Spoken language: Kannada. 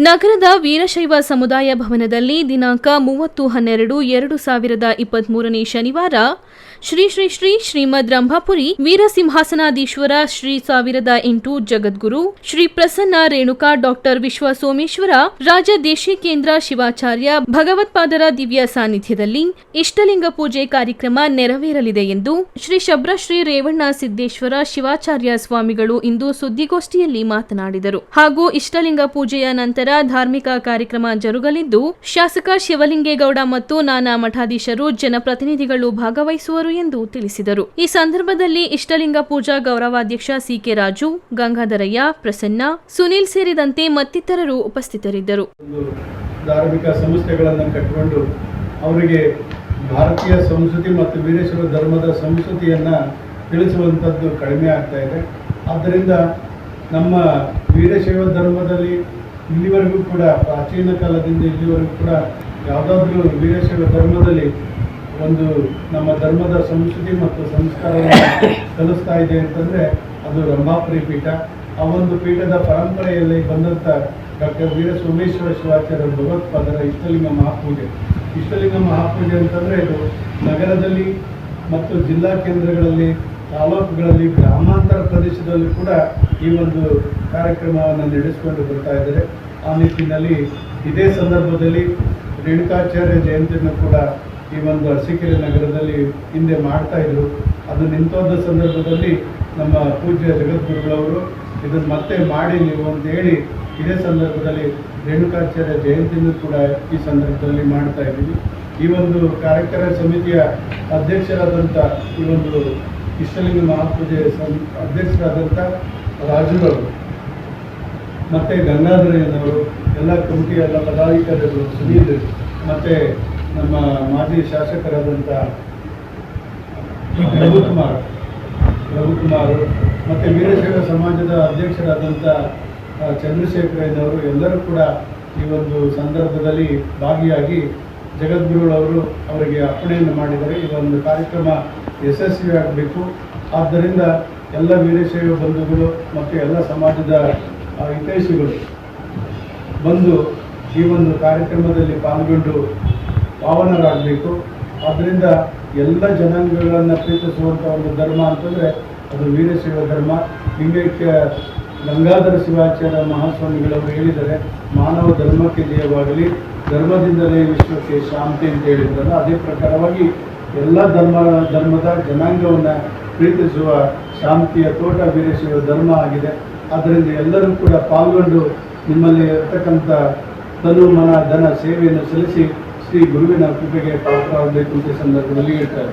ನಗರದ ವೀರಶೈವ ಸಮುದಾಯ ಭವನದಲ್ಲಿ ದಿನಾಂಕ ಮೂವತ್ತು ಹನ್ನೆರಡು ಎರಡು ಸಾವಿರದ ಇಪ್ಪತ್ಮೂರನೇ ಶನಿವಾರ ಶ್ರೀ ಶ್ರೀ ಶ್ರೀ ಶ್ರೀಮದ್ ರಂಭಾಪುರಿ ವೀರಸಿಂಹಾಸನಾಧೀಶ್ವರ ಶ್ರೀ ಸಾವಿರದ ಎಂಟು ಜಗದ್ಗುರು ಶ್ರೀ ಪ್ರಸನ್ನ ರೇಣುಕಾ ಡಾಕ್ಟರ್ ವಿಶ್ವ ಸೋಮೇಶ್ವರ ರಾಜ ದೇಶಿಕೇಂದ್ರ ಶಿವಾಚಾರ್ಯ ಭಗವತ್ಪಾದರ ದಿವ್ಯ ಸಾನ್ನಿಧ್ಯದಲ್ಲಿ ಇಷ್ಟಲಿಂಗ ಪೂಜೆ ಕಾರ್ಯಕ್ರಮ ನೆರವೇರಲಿದೆ ಎಂದು ಶ್ರೀ ಶಬ್ರಶ್ರೀ ರೇವಣ್ಣ ಸಿದ್ದೇಶ್ವರ ಶಿವಾಚಾರ್ಯ ಸ್ವಾಮಿಗಳು ಇಂದು ಸುದ್ದಿಗೋಷ್ಠಿಯಲ್ಲಿ ಮಾತನಾಡಿದರು. ಹಾಗೂ ಇಷ್ಟಲಿಂಗ ಪೂಜೆಯ ನಂತರ ಧಾರ್ಮಿಕ ಕಾರ್ಯಕ್ರಮ ಜರುಗಲಿದ್ದು, ಶಾಸಕ ಶಿವಲಿಂಗೇಗೌಡ ಮತ್ತು ನಾನಾ ಮಠಾಧೀಶರು, ಜನಪ್ರತಿನಿಧಿಗಳು ಭಾಗವಹಿಸುವರು ಎಂದು ತಿಳಿಸಿದರು. ಈ ಸಂದರ್ಭದಲ್ಲಿ ಇಷ್ಟಲಿಂಗ ಪೂಜಾ ಗೌರವಾಧ್ಯಕ್ಷ ಸಿಕೆ ರಾಜು, ಗಂಗಾಧರಯ್ಯ, ಪ್ರಸನ್ನ, ಸುನೀಲ್ ಸೇರಿದಂತೆ ಮತ್ತಿತರರು ಉಪಸ್ಥಿತರಿದ್ದರು. ಧಾರ್ಮಿಕ ಸಂಸ್ಥೆಗಳನ್ನು ಕಟ್ಟಿಕೊಂಡು ಅವರಿಗೆ ಭಾರತೀಯ ಸಂಸ್ಕೃತಿ ಮತ್ತು ವೀರೇಶ್ವರ ಧರ್ಮದ ಸಂಸ್ಕೃತಿಯನ್ನು ತಿಳಿಸುವಂಥದ್ದು ಕಡಿಮೆ ಆಗ್ತಾ ಇದೆ. ಆದ್ದರಿಂದ ನಮ್ಮ ವೀರಶೈವ ಧರ್ಮದಲ್ಲಿ ಇಲ್ಲಿವರೆಗೂ ಕೂಡ, ಪ್ರಾಚೀನ ಕಾಲದಿಂದ ಇಲ್ಲಿವರೆಗೂ ಕೂಡ ಯಾವುದಾದ್ರೂ ವೀರಶೈವ ಧರ್ಮದಲ್ಲಿ ಒಂದು ನಮ್ಮ ಧರ್ಮದ ಸಂಸ್ಕೃತಿ ಮತ್ತು ಸಂಸ್ಕಾರವನ್ನು ಕಲಿಸ್ತಾ ಇದೆ ಅಂತಂದರೆ ಅದು ರಂಭಾಪುರಿ ಪೀಠ. ಆ ಒಂದು ಪೀಠದ ಪರಂಪರೆಯಲ್ಲಿ ಬಂದಂಥ ಡಾಕ್ಟರ್ ವೀರ ಸೋಮೇಶ್ವರ ಶಿವಾಚಾರ್ಯ ಭಗವತ್ಪಾದರ ಇಷ್ಟಲಿಂಗ ಮಹಾಪೂಜೆ. ಇಷ್ಟಲಿಂಗ ಮಹಾಪೂಜೆ ಅಂತಂದರೆ ಇದು ನಗರದಲ್ಲಿ ಮತ್ತು ಜಿಲ್ಲಾ ಕೇಂದ್ರಗಳಲ್ಲಿ, ತಾಲೂಕುಗಳಲ್ಲಿ, ಗ್ರಾಮಾಂತರ ಪ್ರದೇಶದಲ್ಲಿ ಕೂಡ ಈ ಒಂದು ಕಾರ್ಯಕ್ರಮವನ್ನು ನಡೆಸಿಕೊಂಡು ಬರ್ತಾ ಇದ್ದಾರೆ. ಆ ನಿಟ್ಟಿನಲ್ಲಿ ಇದೇ ಸಂದರ್ಭದಲ್ಲಿ ರೇಣುಕಾಚಾರ್ಯ ಜಯಂತಿಯನ್ನು ಕೂಡ ಈ ಒಂದು ಅರಸೀಕೆರೆ ನಗರದಲ್ಲಿ ಹಿಂದೆ ಮಾಡ್ತಾ ಇದ್ರು. ಅದು ನಿಂತೋದ ಸಂದರ್ಭದಲ್ಲಿ ನಮ್ಮ ಪೂಜ್ಯ ಜಗದ್ಗುರುಗಳವರು ಇದನ್ನು ಮತ್ತೆ ಮಾಡಿ ನೀವು ಅಂತ ಹೇಳಿ ಇದೇ ಸಂದರ್ಭದಲ್ಲಿ ರೇಣುಕಾಚಾರ್ಯ ಜಯಂತಿಯನ್ನು ಕೂಡ ಈ ಸಂದರ್ಭದಲ್ಲಿ ಮಾಡ್ತಾ ಇದ್ದೀವಿ. ಈ ಒಂದು ಕಾರ್ಯಕ್ರಮ ಸಮಿತಿಯ ಅಧ್ಯಕ್ಷರಾದಂಥ ಈ ಒಂದು ಇಷ್ಟಲಿಂಗ ಮಹಾಪೂಜೆ ಸಂ, ಅಧ್ಯಕ್ಷರಾದಂಥ ರಾಜುರವರು ಮತ್ತು ಗಂಗಾಧರಯ್ಯನವರು ಎಲ್ಲ ಕಮಿಟಿ ಎಲ್ಲ ಪದಾಧಿಕಾರಿಗಳು, ಸುನೀಲ್, ಮತ್ತೆ ನಮ್ಮ ಮಾಜಿ ಶಾಸಕರಾದಂಥ ರಘುಕುಮಾರ್ ರಘುಕುಮಾರ್ ಮತ್ತು ವೀರಶೈವ ಸಮಾಜದ ಅಧ್ಯಕ್ಷರಾದಂಥ ಚಂದ್ರಶೇಖರಯ್ಯನವರು ಎಲ್ಲರೂ ಕೂಡ ಈ ಒಂದು ಸಂದರ್ಭದಲ್ಲಿ ಭಾಗಿಯಾಗಿ ಜಗದ್ಗುರುಗಳವರು ಅವರಿಗೆ ಅರ್ಪಣೆಯನ್ನು ಮಾಡಿದರೆ ಈ ಒಂದು ಕಾರ್ಯಕ್ರಮ ಯಶಸ್ವಿಯಾಗಬೇಕು. ಆದ್ದರಿಂದ ಎಲ್ಲ ವೀರಶೈವ ಬಂಧುಗಳು ಮತ್ತು ಎಲ್ಲ ಸಮಾಜದ ಹಿತೈಷಿಗಳು ಬಂದು ಈ ಒಂದು ಕಾರ್ಯಕ್ರಮದಲ್ಲಿ ಪಾಲ್ಗೊಂಡು ಪಾವನರಾಗಬೇಕು. ಆದ್ದರಿಂದ ಎಲ್ಲ ಜನಾಂಗಗಳನ್ನು ಪ್ರೀತಿಸುವಂಥ ಒಂದು ಧರ್ಮ ಅಂತಂದರೆ ಅದು ವೀರಶೈವ ಧರ್ಮ. ಹಿಂಗೈಕ್ಯ ಗಂಗಾಧರ ಶಿವಾಚಾರ್ಯ ಮಹಾಸ್ವಾಮಿಗಳವರು ಹೇಳಿದರೆ ಮಾನವ ಧರ್ಮಕ್ಕೆ ಜಯವಾಗಲಿ, ಧರ್ಮದಿಂದಲೇ ವಿಶ್ವಕ್ಕೆ ಶಾಂತಿ ಅಂತ ಹೇಳಿದ್ರಲ್ಲ, ಅದೇ ಪ್ರಕಾರವಾಗಿ ಎಲ್ಲ ಧರ್ಮ, ಧರ್ಮದ ಜನಾಂಗವನ್ನು ಪ್ರೀತಿಸುವ ಶಾಂತಿಯ ತೋಟ ವೀರಶೈವ ಧರ್ಮ ಆಗಿದೆ. ಆದ್ದರಿಂದ ಎಲ್ಲರೂ ಕೂಡ ಪಾಲ್ಗೊಂಡು ನಿಮ್ಮಲ್ಲಿ ಇರತಕ್ಕಂಥ ತನು ಮನ ಧನ ಸೇವೆಯನ್ನು ಸಲ್ಲಿಸಿ ಶ್ರೀ ಗುರುವಿನ ಕೃಪೆಗೆ ಪಾತ್ರವಾಗಬೇಕು ಅಂತ ಸಂದರ್ಭದಲ್ಲಿ ಹೇಳ್ತಾರೆ.